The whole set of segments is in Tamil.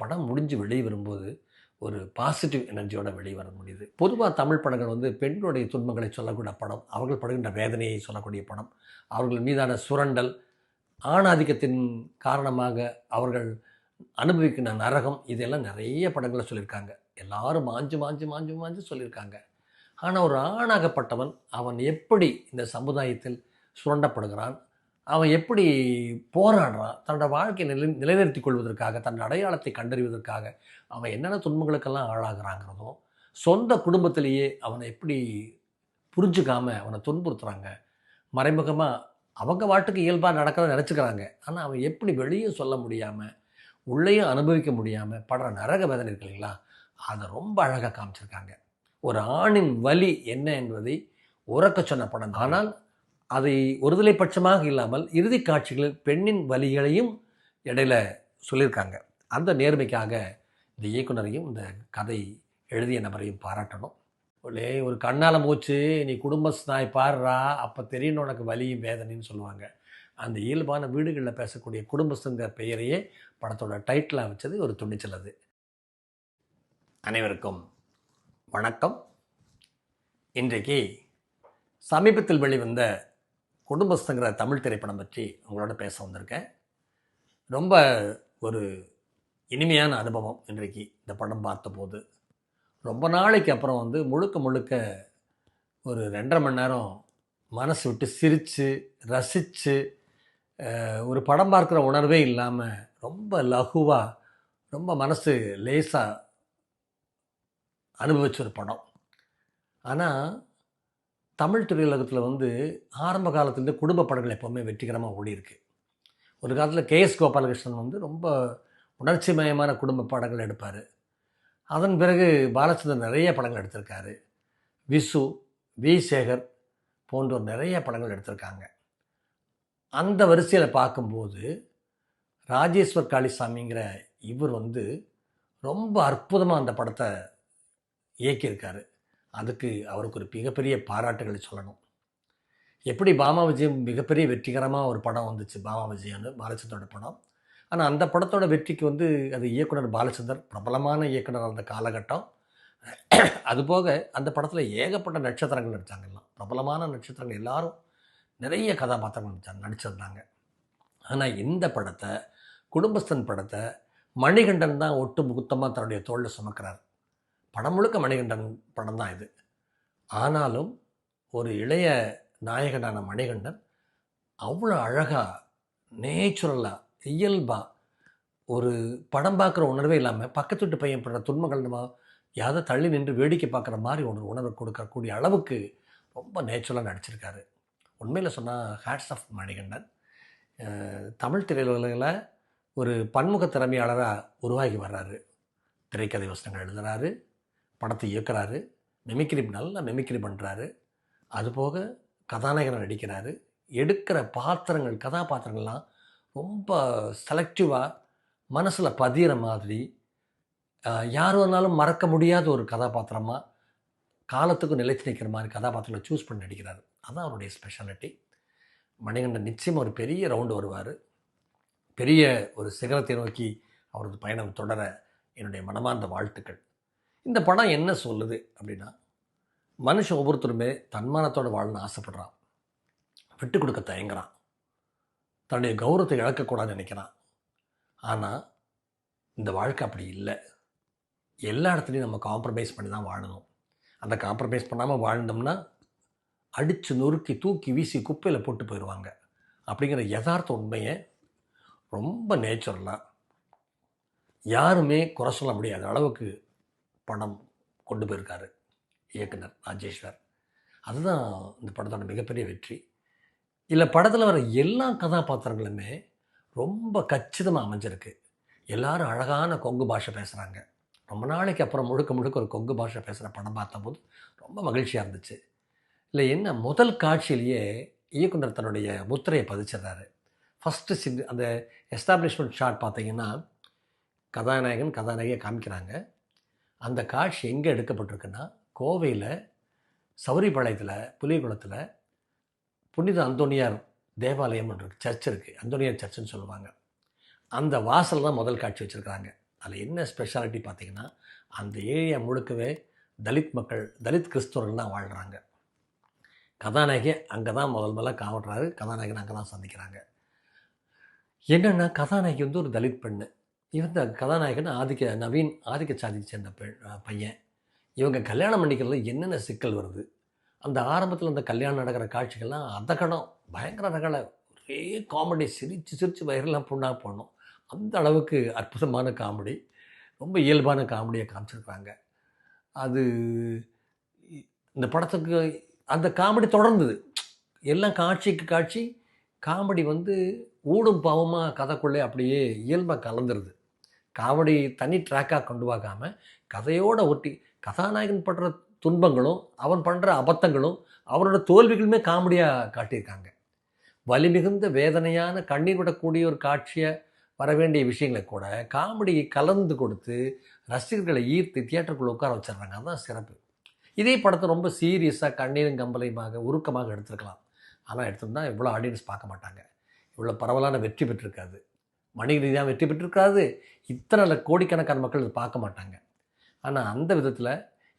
படம் முடிஞ்சு வெளியே வரும்போது ஒரு பாசிட்டிவ் எனர்ஜியோட வெளியே வர முடியுது. பொதுவாக தமிழ் படங்கள் வந்து பெண்களுடைய துன்பங்களை சொல்லக்கூடிய படம் அவர்கள் படுகின்ற வேதனையை சொல்லக்கூடிய படம் அவர்கள் மீதான சுரண்டல் ஆணாதிக்கத்தின் காரணமாக அவர்கள் அனுபவிக்கின்ற நரகம் இதெல்லாம் நிறைய படங்களில் சொல்லியிருக்காங்க. எல்லாரும் மாஞ்சு மாஞ்சு மாஞ்சு மாஞ்சு சொல்லியிருக்காங்க. ஆனால் ஒரு ஆணாகப்பட்டவன் அவன் எப்படி இந்த சமுதாயத்தில் சுரண்டப்படுகிறான்? அவன் எப்படி போராடுறான் தன்னோட வாழ்க்கையை நிலை நிலைநிறுத்திக் கொள்வதற்காக தன் அடையாளத்தை கண்டறிவதற்காக அவன் என்னென்ன துன்பங்களுக்கெல்லாம் ஆளாகிறாங்கிறதும் சொந்த குடும்பத்திலேயே அவனை எப்படி புரிஞ்சுக்காமல் அவனை துன்புறுத்துகிறாங்க மறைமுகமாக அவங்க வாட்டுக்கு இயல்பாக நடக்கிறத நினச்சிக்கிறாங்க. ஆனால் அவன் எப்படி வெளியே சொல்ல முடியாமல் உள்ளேயும் அனுபவிக்க முடியாமல் படுற நரக வேதனை இருக்கு இல்லைங்களா? அதை ரொம்ப அழகாக காமிச்சிருக்காங்க. ஒரு ஆணின் வலி என்ன என்பதை உறக்க சொன்ன படம். ஆனால் அதை ஒருதலை பட்சமாக இல்லாமல் இறுதி காட்சிகளில் பெண்ணின் வலிகளையும் இடையில சொல்லியிருக்காங்க. அந்த நேர்மைக்காக இந்த இயக்குனரையும் இந்த கதை எழுதிய நபரையும் பாராட்டணும். ஒரே ஒரு கண்ணால் மூச்சு நீ குடும்ப நாய் பாடுறா அப்போ தெரியணும் உனக்கு வலியும் வேதனைன்னு சொல்லுவாங்க. அந்த இயல்பான வீடுகளில் பேசக்கூடிய குடும்பஸ்தங்கிற பெயரையே படத்தோட டைட்டிலாக வச்சது ஒரு துணிச்சல் அது. அனைவருக்கும் வணக்கம். இன்றைக்கு சமீபத்தில் வெளிவந்த குடும்பஸ்தங்கிற தமிழ் திரைப்படம் பற்றி உங்களோட பேச வந்திருக்கேன். ரொம்ப ஒரு இனிமையான அனுபவம் இன்றைக்கு இந்த படம் பார்த்தபோது. ரொம்ப நாளைக்கு அப்புறம் வந்து முழுக்க முழுக்க ஒரு ரெண்டரை மணி நேரம் மனசு விட்டு சிரித்து ரசித்து ஒரு படம் பார்க்குற உணர்வே இல்லாமல் ரொம்ப லகுவாக ரொம்ப மனசு லேசாக அனுபவிச்ச ஒரு படம். ஆனால் தமிழ் திரையுலகத்தில் வந்து ஆரம்ப காலத்துலேருந்து குடும்ப படங்கள் எப்போவுமே வெற்றிகரமாக ஓடிருக்கு ஒரு காலத்தில் கேஎஸ் கோபாலகிருஷ்ணன் வந்து ரொம்ப உணர்ச்சிமயமான குடும்ப படங்கள் எடுப்பார். அதன் பிறகு பாலச்சந்தர் நிறைய படங்கள் எடுத்திருக்காரு. விசு வி சேகர் போன்றோர் நிறைய படங்கள் எடுத்திருக்காங்க. அந்த வரிசையில் பார்க்கும்போது ராஜேஸ்வர் காளிசாமிங்கிற இவர் வந்து ரொம்ப அற்புதமாக அந்த படத்தை இயக்கியிருக்காரு. அதுக்கு அவருக்கு ஒரு மிகப்பெரிய பாராட்டுகளை சொல்லணும். எப்படி பாமா விஜயம் மிகப்பெரிய வெற்றிகரமாக ஒரு படம் வந்துச்சு பாமா விஜயம்னு பாலச்சந்தரோட படம். ஆனால் அந்த படத்தோட வெற்றிக்கு வந்து அது இயக்குனர் பாலச்சந்தர் பிரபலமான இயக்குனர் அந்த காலகட்டம். அதுபோக அந்த படத்தில் ஏகப்பட்ட நட்சத்திரங்கள் நடித்தாங்க எல்லாம். பிரபலமான நட்சத்திரங்கள் எல்லாரும் நிறைய கதாபாத்திரங்கள் நடித்தாங்க நடிச்சிருந்தாங்க. ஆனால் இந்த படத்தை குடும்பஸ்தன் படத்தை மணிகண்டன் தான் ஒட்டு முகுத்தமாக தன்னுடைய தோளில் சுமக்கிறார். படம் முழுக்க மணிகண்டன் படம் தான் இது. ஆனாலும் ஒரு இளைய நாயகனான மணிகண்டன் அவ்வளோ அழகாக நேச்சுரலாக இயல்பாக ஒரு படம் பார்க்குற உணர்வே இல்லாமல் பக்கத்து வீட்டு பையன் படுற துன்பங்கள் நம்ம யாரை தள்ளி நின்று வேடிக்கை பார்க்குற மாதிரி ஒரு உணர்வு கொடுக்கக்கூடிய அளவுக்கு ரொம்ப நேச்சுரலாக நடிச்சிருக்காரு. உண்மையில் சொன்னால் ஹேட்ஸ் ஆஃப் மணிகண்டன். தமிழ் திரையுலகில் ஒரு பன்முக திறமையாளராக உருவாகி வர்றாரு. திரைக்கதை வசனங்கள் எழுதுகிறாரு படத்தை இயக்குறாரு. மெமிக்ரி நல்லா மெமிக்ரி பண்ணுறாரு அதுபோக கதாநாயகனை நடிக்கிறாரு. எடுக்கிற பாத்திரங்கள் கதாபாத்திரங்கள்லாம் ரொம்ப செலக்டிவாக மனசில் பதிகிற மாதிரி யார் வேணாலும் மறக்க முடியாத ஒரு கதாபாத்திரமாக காலத்துக்கு நிலைத்து நிற்கிற மாதிரி கதாபாத்திரங்களை சூஸ் பண்ணி நடிக்கிறார். அதுதான் அவருடைய ஸ்பெஷாலிட்டி மணிகண்டன் நிச்சயம் ஒரு பெரிய ரவுண்டு வருவார். பெரிய ஒரு சிகரத்தை நோக்கி அவரது பயணம் தொடர என்னுடைய மனமார்ந்த வாழ்த்துக்கள். இந்த படம் என்ன சொல்லுது அப்படின்னா மனுஷன் ஒவ்வொருத்தருமே தன்மானத்தோட வாழணும்னு ஆசைப்படுறான். விட்டு கொடுக்க தயங்குறான். தன்னுடைய கௌரவத்தை இழக்கக்கூடாதுன்னு நினைக்கிறான். ஆனால் இந்த வாழ்க்கை அப்படி இல்லை. எல்லா இடத்துலையும் நம்ம காம்ப்ரமைஸ் பண்ணி தான் வாழணும். அந்த காம்ப்ரமைஸ் பண்ணாமல் வாழ்ந்தோம்னா அடித்து நொறுக்கி தூக்கி வீசி குப்பையில் போட்டு போயிடுவாங்க. அப்படிங்கிற யதார்த்த உண்மையை ரொம்ப நேச்சுரலாக யாருமே குறை சொல்ல முடியாத அளவுக்கு படம் கொண்டு போயிருக்காரு இயக்குனர் ராஜேஸ்வர். அதுதான் இந்த படத்தோட மிகப்பெரிய வெற்றி. இல்லை படத்தில் வர எல்லா கதாபாத்திரங்களுமே ரொம்ப கச்சிதமாக அமைஞ்சிருக்கு. எல்லாரும் அழகான கொங்கு பாஷை பேசுகிறாங்க ரொம்ப நாளைக்கு அப்புறம் முழுக்க முழுக்க ஒரு கொங்கு பாஷை பேசுகிற படம் பார்த்தபோது ரொம்ப மகிழ்ச்சியாக இருந்துச்சு. இல்லை என்ன முதல் காட்சியிலேயே இயக்குனர் தன்னுடைய முத்திரையை பதிச்சிடுறாரு. ஃபஸ்ட்டு சின் அந்த எஸ்டாப்ளிஷ்மெண்ட் ஷாட் பார்த்தீங்கன்னா கதாநாயகன் கதாநாயகியை காமிக்கிறாங்க. அந்த காட்சி எங்கே எடுக்கப்பட்டிருக்குன்னா கோவையில் சௌரிபாளையத்தில் புலிகுளத்தில் புனித அந்தோனியார் தேவாலயம் இருக்கு சர்ச் இருக்குது அந்தோனியார் சர்ச்சுன்னு சொல்லுவாங்க. அந்த வாசல் தான் முதல் காட்சி வச்சுருக்காங்க அதில் என்ன ஸ்பெஷாலிட்டி பார்த்திங்கன்னா அந்த ஏரியா முழுக்கவே தலித் மக்கள் தலித் கிறிஸ்தவர்கள் தான் வாழ்கிறாங்க கதாநாயகி அங்கே தான் முதல் முதல்ல காவட்டுறாரு கதாநாயகன் அங்கே தான் சந்திக்கிறாங்க. என்னென்னா கதாநாயகி வந்து ஒரு தலித் பெண்ணு. இவங்க கதாநாயகன் ஆதிக்க நவீன் ஆதிக்க சாதியை சேர்ந்த பையன். இவங்க கல்யாணம் பண்ணிக்கிறதுல என்னென்ன சிக்கல் வருது? அந்த ஆரம்பத்தில் அந்த கல்யாணம் நடக்கிற காட்சிகள்லாம் அந்த கடம் பயங்கர ரகலை ஒரே காமெடி சிரித்து சிரித்து வயிறெல்லாம் புண்ணாக போடணும். அந்த அளவுக்கு அற்புதமான காமெடி ரொம்ப இயல்பான காமெடியை காமிச்சிருக்கிறாங்க. அது இந்த படத்துக்கு அந்த காமெடி தொடர்ந்தது. எல்லாம் காட்சிக்கு காட்சி காமெடி வந்து ஊடும் பாவமாக கதைக்குள்ளே அப்படியே இயல்பாக கலந்துருது. காமெடி தனி ட்ராக்காக கொண்டு போகாமல் கதையோட ஒட்டி கதாநாயகன் படுற துன்பங்களும் அவன் பண்ணுற அபத்தங்களும் அவனோட தோல்விகளுமே காமெடியாக காட்டியிருக்காங்க. வலிமிகுந்த வேதனையான கண்ணீர் விடக்கூடிய ஒரு காட்சியை வர வேண்டிய விஷயங்களை கூட காமெடியை கலந்து கொடுத்து ரசிகர்களை ஈர்த்து தியேட்டருக்குள்ளே உட்கார வச்சிடுறாங்க. அதுதான் சிறப்பு. இதே படத்தை ரொம்ப சீரியஸாக கண்ணீரும் கம்பளையுமாக உருக்கமாக எடுத்திருக்கலாம். ஆனால் எடுத்திருந்தா இவ்வளோ ஆடியன்ஸ் பார்க்க மாட்டாங்க. இவ்வளோ பரவலான வெற்றி பெற்றிருக்காது. வணிக ரீதியாக வெற்றி பெற்றிருக்காது. இத்தனை கோடிக்கணக்கான மக்கள் இதை பார்க்க மாட்டாங்க. ஆனால் அந்த விதத்தில்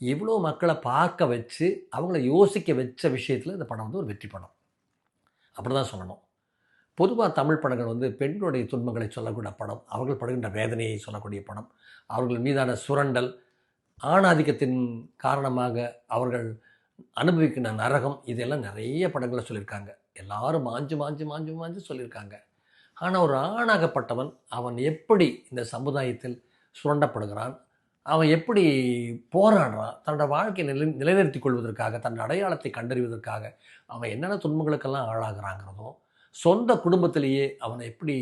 இவ்வளோ மக்களை பார்க்க வச்சு அவங்கள யோசிக்க வச்ச விஷயத்தில் இந்த படம் வந்து ஒரு வெற்றி படம். அப்படி தான் சொல்லணும். பொதுவாக தமிழ் படங்கள் வந்து பெண்களுடைய துன்பங்களை சொல்லக்கூடிய படம் அவர்கள் படுகின்ற வேதனையை சொல்லக்கூடிய படம் அவர்கள் மீதான சுரண்டல் ஆணாதிக்கத்தின் காரணமாக அவர்கள் அனுபவிக்கின்ற நரகம் இதெல்லாம் நிறைய படங்களை சொல்லியிருக்காங்க. எல்லாரும் மாஞ்சு மாஞ்சு மாஞ்சு மாஞ்சு சொல்லியிருக்காங்க. ஆனால் ஒரு ஆணாகப்பட்டவன் அவன் எப்படி இந்த சமுதாயத்தில் சுரண்டப்படுகிறான்? அவன் எப்படி போராடுறான்? தன்னோட வாழ்க்கையை நிலை நிலைநிறுத்திக் கொள்வதற்காக தன் அடையாளத்தை கண்டறிவதற்காக அவன் என்னென்ன துன்பங்களுக்கெல்லாம் ஆளாகிறாங்கிறதும் சொந்த குடும்பத்திலேயே அவனை எப்படி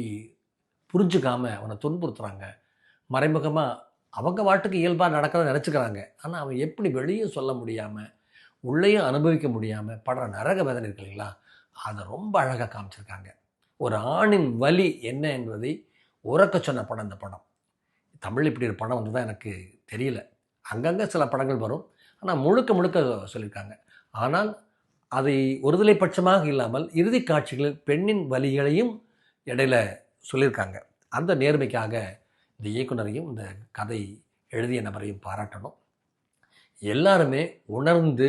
புரிஞ்சுக்காமல் அவனை துன்புறுத்துகிறாங்க மறைமுகமாக அவங்க வாட்டுக்கு இயல்பாக நடக்கிறத நினச்சிக்கிறாங்க. ஆனால் அவன் எப்படி வெளியே சொல்ல முடியாமல் உள்ளேயும் அனுபவிக்க முடியாமல் படுற நரக வேதனை இருக்கு இல்லைங்களா? அதை ரொம்ப அழகாக காமிச்சிருக்காங்க. ஒரு ஆணின் வலி என்ன என்பதை உறக்க சொன்ன படம் இந்த படம். தமிழ் இப்படி ஒரு படம் வந்து தான் எனக்கு தெரியல. அங்கங்கே சில படங்கள் வரும். ஆனால் முழுக்க முழுக்க சொல்லியிருக்காங்க. ஆனால் அதை ஒருதலை பட்சமாக இல்லாமல் இறுதி காட்சிகளில் பெண்ணின் வலிகளையும் இடையில சொல்லியிருக்காங்க. அந்த நேர்மைக்காக இந்த இயக்குனரையும் இந்த கதை எழுதிய நபரையும் பாராட்டணும். எல்லாருமே உணர்ந்து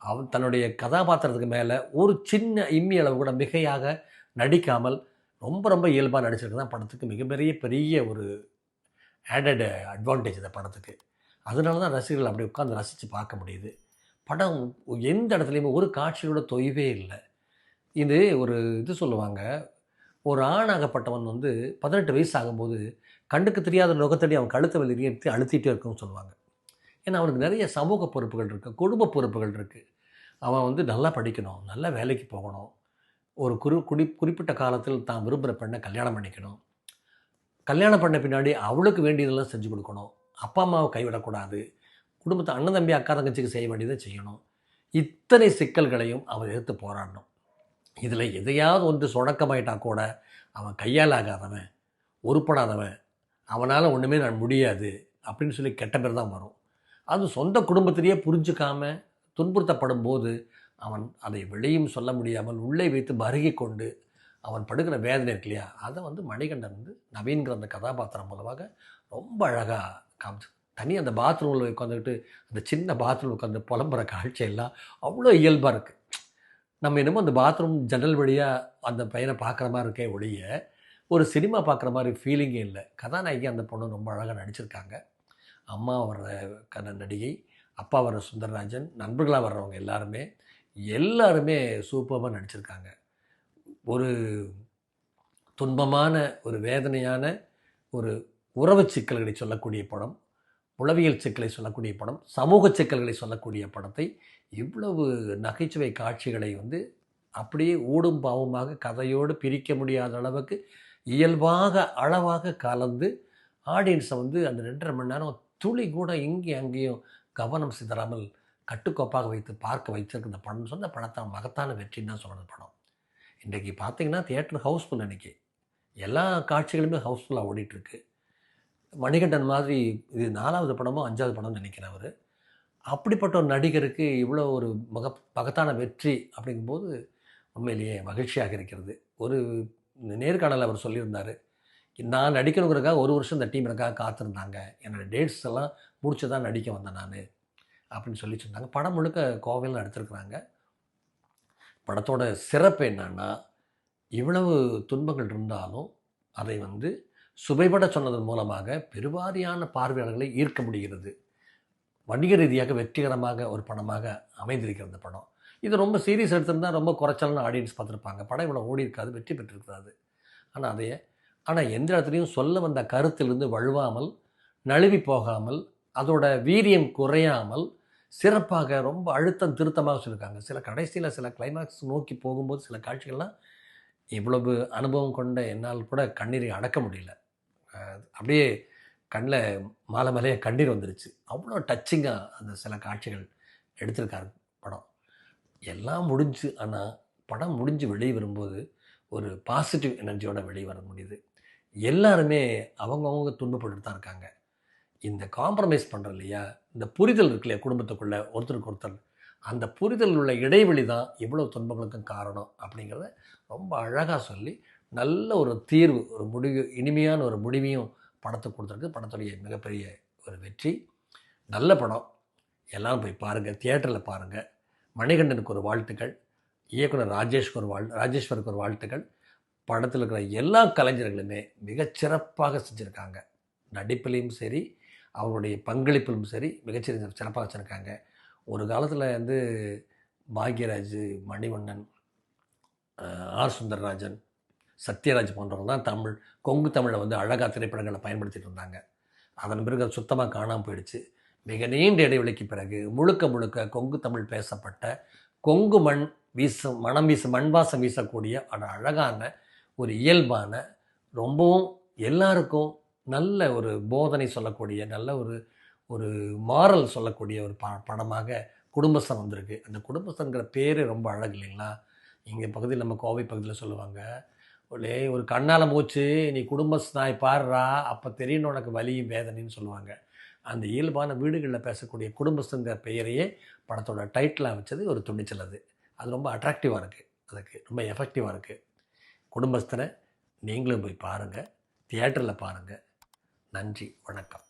அவன் தன்னுடைய கதாபாத்திரத்துக்கு மேலே ஒரு சின்ன இம்மி அளவு கூட மிகையாக நடிக்காமல் ரொம்ப ரொம்ப இயல்பாக நடிச்சிருக்கு தான் படத்துக்கு மிகப்பெரிய பெரிய ஒரு ஆடட் அட்வான்டேஜ் இந்த படத்துக்கு. அதனால தான் ரசிகர்கள் அப்படி உட்காந்து ரசித்து பார்க்க முடியுது. படம் எந்த இடத்துலையுமே ஒரு காட்சியோட தொய்வே இல்லை. இது ஒரு இது சொல்லுவாங்க ஒரு ஆணாகப்பட்டவன் வந்து பதினெட்டு வயசு ஆகும்போது கண்ணுக்கு தெரியாத நுகத்தடி அவன் கழுத்தை வெளியே எடுத்து அழுத்திட்டே இருக்கும்னு சொல்லுவாங்க. ஏன்னா அவனுக்கு நிறைய சமூக பொறுப்புகள் இருக்குது குடும்ப பொறுப்புகள் இருக்குது அவன் வந்து நல்லா படிக்கணும் நல்லா வேலைக்கு போகணும். ஒரு குறி குடி குறிப்பிட்ட காலத்தில் தான் விரும்புகிற பெண்ணை கல்யாணம் பண்ணிக்கணும். கல்யாணம் பண்ண பின்னாடி அவளுக்கு வேண்டியதெல்லாம் செஞ்சு கொடுக்கணும். அப்பா அம்மாவை கைவிடக்கூடாது. குடும்பத்தை அண்ணன் தம்பி அக்கா தங்கச்சிக்கு செய்ய வேண்டியதை செய்யணும். இத்தனை சிக்கல்களையும் அவன் எதிர்த்து போராடணும். இதில் எதையாவது ஒன்று சொடக்கமாயிட்டா கூட அவன் கையால் ஆகாதவன் உருப்படாதவன். அவனால் ஒன்றுமே நான் முடியாது அப்படின்னு சொல்லி கெட்ட பேர் தான் வரும். அது சொந்த குடும்பத்திலேயே புரிஞ்சுக்காம துன்புறுத்தப்படும் போது அவன் அதை வெளியும் சொல்ல முடியாமல் உள்ளே வைத்து பருகி கொண்டு அவன் படுகிற வேதனை இருக்கு இல்லையா? அதை வந்து மணிகண்டன் வந்து நவீன்கிற அந்த கதாபாத்திரம் மூலமாக ரொம்ப அழகாக காமிச்சு தனி அந்த பாத்ரூமில் உட்காந்துக்கிட்டு அந்த சின்ன பாத்ரூம் உட்காந்து புலம்புற காட்சியெல்லாம் அவ்வளோ இயல்பாக இருக்குது நம்ம என்னமோ அந்த பாத்ரூம் ஜன்னல் வழியாக அந்த பையனை பார்க்குற மாதிரி இருக்கே ஒழிய ஒரு சினிமா பார்க்குற மாதிரி ஃபீலிங்கே இல்லை. கதாநாயகி அந்த பொண்ணு ரொம்ப அழகாக நடிச்சிருக்காங்க. அம்மா வர்ற கண்ண நடிகை அப்பா வர்ற சுந்தரராஜன் நண்பர்களாக வர்றவங்க எல்லாருமே எல்லாருமே சூப்பராக நடிச்சிருக்காங்க. ஒரு துன்பமான ஒரு வேதனையான ஒரு உறவு சிக்கல்களை சொல்லக்கூடிய படம் உளவியல் சிக்கலை சொல்லக்கூடிய படம் சமூக சிக்கல்களை சொல்லக்கூடிய படத்தை இவ்வளவு நகைச்சுவை காட்சிகளை வந்து அப்படியே ஊடும் பாவமாக கதையோடு பிரிக்க முடியாத அளவுக்கு இயல்பாக அளவாக கலந்து ஆடியன்ஸை வந்து அந்த ரெண்டரை மணி நேரம் துளி கூட இங்கேயும் அங்கேயும் கவனம் சிதறாமல் கட்டுக்கோப்பாக வைத்து பார்க்க வைத்திருக்க இந்த படம் சொன்ன படத்தை மகத்தான வெற்றின்னு தான் சொன்ன படம். இன்றைக்கி பார்த்தீங்கன்னா தியேட்டர் ஹவுஸ்ஃபுல் அன்றைக்கி எல்லா காட்சிகளுமே ஹவுஸ்ஃபுல்லாக ஓடிட்டுருக்கு. மணிகண்டன் மாதிரி இது நாலாவது படமோ அஞ்சாவது படம்னு நினைக்கிறேன் அவர். அப்படிப்பட்ட ஒரு நடிகருக்கு இவ்வளோ ஒரு மக மகத்தான வெற்றி அப்படிங்கும்போது உண்மையிலேயே மகிழ்ச்சியாக இருக்கிறது. ஒரு நேர்காணல் அவர் சொல்லியிருந்தார் நான் நடிக்கணுங்கிறக்காக ஒரு வருஷம் இந்த டீம் எனக்காக காத்திருந்தாங்க. என்னோடய டேட்ஸ் எல்லாம் முடிச்சு தான் நடிக்க வந்தேன் நான். அப்படின்னு சொல்லி சொன்னாங்க. படம் முழுக்க கோவையில் எடுத்திருக்கிறாங்க படத்தோட சிறப்பு என்னன்னா இவ்வளவு துன்பங்கள் இருந்தாலும் அதை வந்து சுவைபட சொன்னதன் மூலமாக பெருவாரியான பார்வையாளர்களை ஈர்க்க முடிகிறது. வணிக ரீதியாக வெற்றிகரமாக ஒரு படமாக அமைந்திருக்கிறது இந்த படம். இது ரொம்ப சீரியஸ் எடுத்திருந்தால் ரொம்ப குறைச்சலான ஆடியன்ஸ் பார்த்துருப்பாங்க. படம் இவ்வளோ ஓடி இருக்காது வெற்றி பெற்றிருக்காது. ஆனால் அதையே ஆனால் எந்த இடத்துலையும் சொல்ல வந்த கருத்திலிருந்து வழுவாமல் நழுவி போகாமல் அதோட வீரியம் குறையாமல் சிறப்பாக ரொம்ப அழுத்தம் திருத்தமாக சொல்லியிருக்காங்க. சில கடைசியில் சில கிளைமேக்ஸ் நோக்கி போகும்போது சில காட்சிகள்லாம் இவ்வளவு அனுபவம் கொண்ட என்னால் கூட கண்ணீரை அடக்க முடியல. அப்படியே கண்ணில் மாலை மேலேயே கண்ணீர் வந்துருச்சு. அவ்வளோ டச்சிங்காக அந்த சில காட்சிகள் எடுத்திருக்காரு படம். எல்லாம் முடிஞ்சு ஆனால் படம் முடிஞ்சு வெளியே வரும்போது ஒரு பாசிட்டிவ் எனர்ஜியோட வெளியே வர முடியுது. எல்லாருமே அவங்கவுங்க துன்பப்பட்டு தான் இருக்காங்க. இந்த காம்ப்ரமைஸ் பண்ணுறோம் இல்லையா இந்த புரிதல் இருக்கு இல்லையா குடும்பத்துக்குள்ள? ஒருத்தருக்கு ஒருத்தர். அந்த புரிதல் உள்ள இடைவெளி தான் இவ்வளோ துன்பங்களுக்கும் காரணம் அப்படிங்கிறத ரொம்ப அழகாக சொல்லி நல்ல ஒரு தீர்வு ஒரு முடிவு இனிமையான ஒரு முடிவையும் படத்துக்கு கொடுத்துருக்கு. படத்துடைய மிகப்பெரிய ஒரு வெற்றி. நல்ல படம். எல்லாம் போய் பாருங்கள் தியேட்டரில் பாருங்கள் மணிகண்டனுக்கு ஒரு வாழ்த்துக்கள். இயக்குனர் ராஜேஷ்க்கு ஒரு வாழ் ராஜேஸ்வருக்கு ஒரு வாழ்த்துக்கள். படத்தில் இருக்கிற எல்லா கலைஞர்களுமே மிகச்சிறப்பாக செஞ்சுருக்காங்க. நடிப்புலேயும் சரி அவருடைய பங்களிப்பிலும் சரி மிகச்சிறந்த சிறப்பாக வச்சுருக்காங்க ஒரு காலத்தில் வந்து பாக்யராஜ் மணிவண்ணன் ஆர் சுந்தரராஜன் சத்யராஜ் போன்றவங்க தான் தமிழ் கொங்கு தமிழை வந்து அழகா திரைப்படங்களை பயன்படுத்திட்டு இருந்தாங்க. அதன் பிறகு அது சுத்தமாக காணாமல் போயிடுச்சு. மிக நீண்ட இடைவெளிக்கு பிறகு முழுக்க முழுக்க கொங்கு தமிழ் பேசப்பட்ட கொங்கு மண் வீசும் மனம் வீச மண் வாசம் வீசக்கூடிய ஒரு அழகான ஒரு இயல்பான ரொம்பவும் எல்லாருக்கும் நல்ல ஒரு போதனை சொல்லக்கூடிய நல்ல ஒரு ஒரு மாரல் சொல்லக்கூடிய ஒரு ப படமாக குடும்பஸ்தன் வந்திருக்கு. அந்த குடும்பஸ்தங்கிற பேர் ரொம்ப அழகு இல்லைங்களா? இங்கே பகுதியில் நம்ம கோவை பகுதியில் சொல்லுவாங்க ஒரே ஒரு கண்ணால் மூச்சு நீ குடும்பஸ்தாய் பாடுறா அப்போ தெரியணும் உனக்கு வலியும் வேதனைன்னு சொல்லுவாங்க. அந்த இயல்பான வீடுகளில் பேசக்கூடிய குடும்பஸ்தங்கிற பெயரையே படத்தோட டைட்டிலாக வச்சது ஒரு துணிச்சல் அது. அது ரொம்ப அட்ராக்டிவாக இருக்குது அதுக்கு ரொம்ப எஃபெக்டிவாக இருக்குது குடும்பஸ்தனை நீங்களும் போய் பாருங்கள் தியேட்டரில் பாருங்கள் நன்றி வணக்கம்.